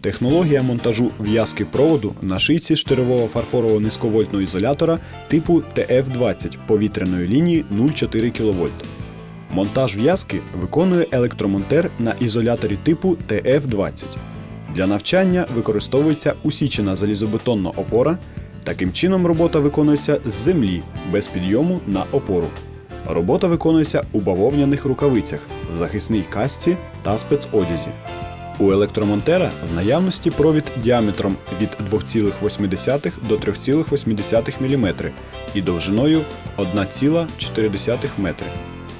Технологія монтажу в'язки проводу на шийці штиревого фарфорового низьковольтного ізолятора типу TF20 повітряної лінії 0,4 кВт. Монтаж в'язки виконує електромонтер на ізоляторі типу TF20. Для навчання використовується усічена залізобетонна опора. Таким чином робота виконується з землі без підйому на опору. Робота виконується у бавовняних рукавицях, в захисній касці та спецодязі. У електромонтера в наявності провід діаметром від 2,8 до 3,8 мм і довжиною 1,4 метри.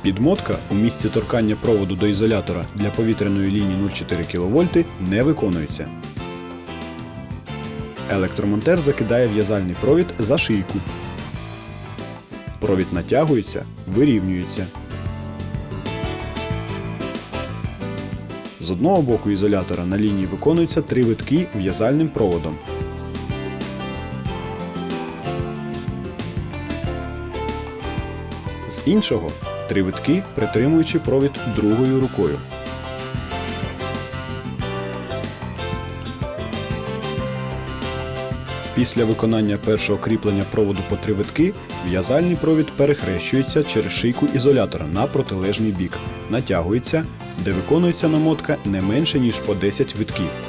Підмотка у місці торкання проводу до ізолятора для повітряної лінії 0,4 кВт не виконується. Електромонтер закидає в'язальний провід за шийку. Провід натягується, вирівнюється. З одного боку ізолятора на лінії виконуються три витки в'язальним проводом. З іншого три витки, притримуючи провід другою рукою. Після виконання першого кріплення проводу по три витки в'язальний провід перехрещується через шийку ізолятора на протилежний бік, натягується, де виконується намотка не менше ніж по 10 витків.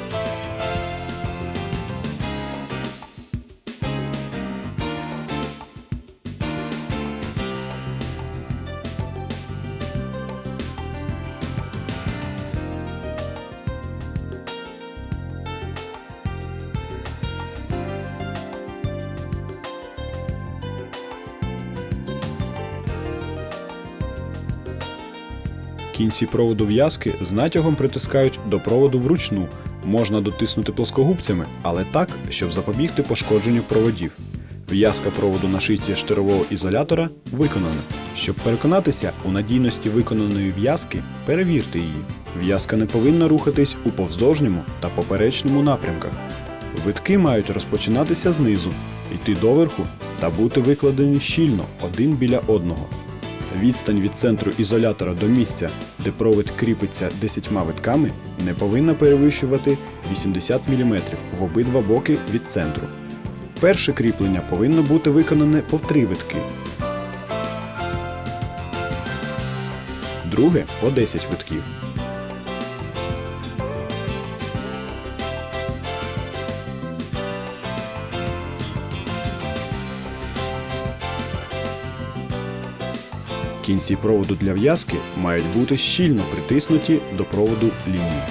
Кінці проводу в'язки з натягом притискають до проводу вручну. Можна дотиснути плоскогубцями, але так, щоб запобігти пошкодженню проводів. В'язка проводу на шийці штирового ізолятора виконана. Щоб переконатися у надійності виконаної в'язки, перевірте її. В'язка не повинна рухатись у повздовжньому та поперечному напрямках. Витки мають розпочинатися знизу, йти доверху та бути викладені щільно один біля одного. Відстань від центру ізолятора до місця, де провід кріпиться 10 витками, не повинна перевищувати 80 мм в обидва боки від центру. Перше кріплення повинно бути виконане по 3 витки. Друге по 10 витків. Кінці проводу для в'язки мають бути щільно притиснуті до проводу лінії.